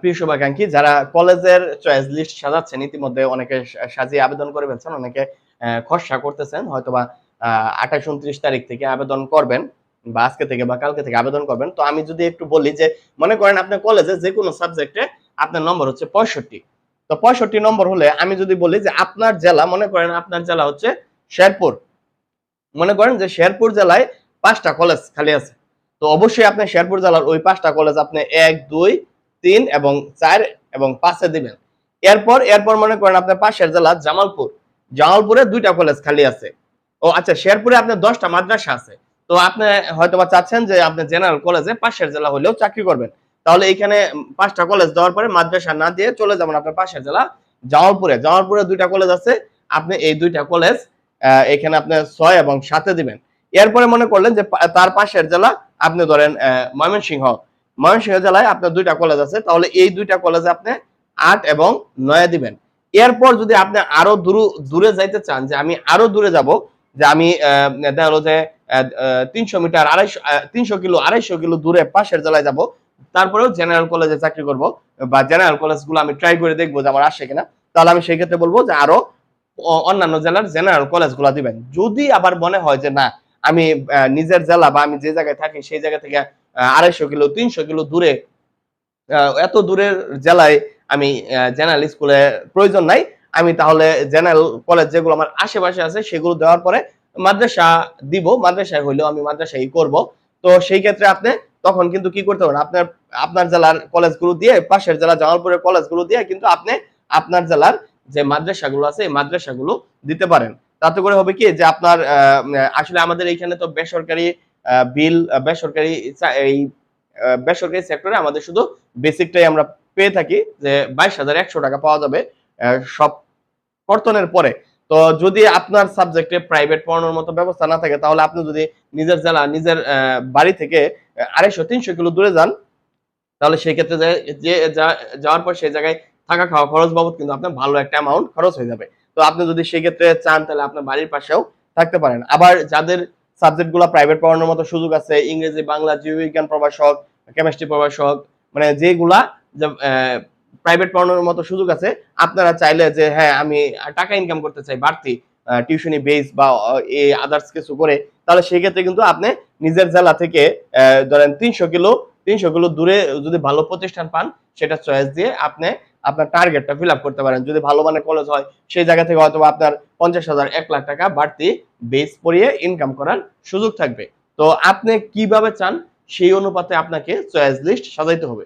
প্রিয় শুভাকাঙ্ক্ষী, যারা কলেজের চয়েস লিস্ট সাজাচ্ছেন, ইতিমধ্যে অনেকে সাজিয়ে আবেদন করে ফেলছেন, অনেকে খসড়া করতেছেন, হয়তোবা আঠাশ উনত্রিশ তারিখ থেকে আবেদন করবেন বা আজকে থেকে বা কালকে থেকে আবেদন করবেন। তো আমি যদি একটু বলি যে, মনে করেন আপনার কলেজে যে কোনো সাবজেক্টে আপনার নম্বর হচ্ছে পঁয়ষট্টি। তো পঁয়ষট্টি নম্বর হলে আমি যদি বলি যে, আপনার জেলা, মনে করেন আপনার জেলা হচ্ছে শেরপুর। মনে করেন যে, শেরপুর জেলায় পাঁচটা কলেজ খালি আছে। তো অবশ্যই আপনি শেরপুর জেলার ওই পাঁচটা কলেজ আপনি এক, দুই তিন এবং চার এবং পাঁচে দিবেন। এরপর এরপর মনে করেন আপনার পাশের জেলা জামালপুর। জামালপুরে দুইটা কলেজ খালি আছে। ও আচ্ছা শেরপুরে আপনার দশটা মাদ্রাসা আছে। তো আপনি হয়তো বা চাচ্ছেন যে আপনি জেনারেল কলেজে পাশের জেলা হলেও চাকরি করবেন। তাহলে এইখানে পাঁচটা কলেজ দেওয়ার পরে মাদ্রাসা না দিয়ে চলে যাবেন আপনার পাশের জেলা জামালপুরে। জামালপুরে দুইটা কলেজ আছে। আপনি এই দুইটা কলেজ এখানে আপনি ছয় এবং সাথে দিবেন। এরপরে মনে করলেন যে তার পাশের জেলা, আপনি ধরেন ময়মনসিংহ। ময়মনসিংহ জেলায় আপনার দুইটা কলেজ আছে, তাহলে এই দুইটা কলেজে আপনি আট এবং নয় দিবেন। এরপর যদি আপনি আরও দূর, দূরে যাইতে চান, যে আমি আরও দূরে যাব, যে আমি দেখা যে তিনশো মিটার আড়াইশো তিনশো কিলো, আড়াইশো কিলো দূরে পাশের জেলায় যাব, তারপরেও জেনারেল কলেজে চাকরি করব, বা জেনারেল কলেজগুলো আমি ট্রাই করে দেখব যে আমার আসে কিনা। তাহলে আমি সেই ক্ষেত্রে বলব যে আরও অন্যান্য জেলার জেনারেল কলেজগুলো দিবেন। যদি আবার মনে হয় যে না আমি নিজের জেলা বা আমি যে জায়গায় থাকি, সেই জায়গা থেকে আড়াইশো কিলো, তিনশো কিলো দূরে এত দূরের জেলায় আমি জেনারেল স্কুলে প্রয়োজন নাই। আমি তাহলে জেনারেল কলেজ যেগুলো আমার আশেপাশে আছে, সেগুলো দেওয়ার পরে মাদ্রাসা দিব। মাদ্রাসায় হইলেও আমি মাদ্রাসাই করব। তো সেই ক্ষেত্রে আপনি তখন কিন্তু কি করতে পারেন আপনার আপনার জেলার কলেজগুলো দিয়ে, পাশের জেলা জামালপুরের কলেজগুলো দিয়ে কিন্তু আপনি আপনার জেলার যে মাদ্রাসাগুলো আছে, এই মাদ্রাসাগুলো দিতে পারেন। তাতে করে হবে কি, যে আপনার আসলে আমাদের এইখানে তো বেসরকারি বিল বেসরকারি এই বেসরকারি সেক্টরে আমাদের শুধু বেসিকটাই আমরা পেয়ে থাকি, যে বাইশ হাজার একশো টাকা পাওয়া যাবে সব কর্তনের পরে। তো যদি আপনার সাবজেক্টে প্রাইভেট পড়ানোর মতো ব্যবস্থা না থাকে, তাহলে আপনি যদি নিজের জেলা, নিজের বাড়ি থেকে আড়াইশো, তিনশো কিলো দূরে যান, তাহলে সেই ক্ষেত্রে যা- যাওয়ার পর সেই জায়গায় থাকা খাওয়া খরচ বাবদ কিন্তু আপনার ভালো একটা অ্যামাউন্ট খরচ হয়ে যাবে। তো আপনি যদি সেই ক্ষেত্রে চান, তাহলে আপনার বাড়ির পাশেও থাকতে পারেন। আবার যাদের সাবজেক্টগুলো প্রাইভেট পড়ানোর মতো সুযোগ আছে, ইংরেজি, বাংলা, জীববিজ্ঞান প্রভাষক কেমিস্ট্রি প্রভাষক মানে যেগুলা প্রাইভেট পড়ানোর মতো সুযোগ আছে, আপনারা চাইলে যে হ্যাঁ আমি টাকা ইনকাম করতে চাই, বাড়তি টিউশনি বেস বা এই আদার্স কিছু করে, তাহলে সেই ক্ষেত্রে কিন্তু আপনি নিজের জেলা থেকে ধরেন তিনশো কিলো তিনশো কিলো দূরে যদি ভালো প্রতিষ্ঠান পান, সেটা চয়েস দিয়ে আপনি আপনার টার্গেটটা ফিল করতে পারেন। যদি ভালো মানের কলেজ হয়, সেই জায়গা থেকে হয়তো আপনার পঞ্চাশ হাজার, এক লাখ টাকা বাড়তি বেস পড়িয়ে ইনকাম করার সুযোগ থাকবে। তো আপনি কীভাবে চান, সেই অনুপাতে আপনাকে চয়েস লিস্ট সাজাইতে হবে।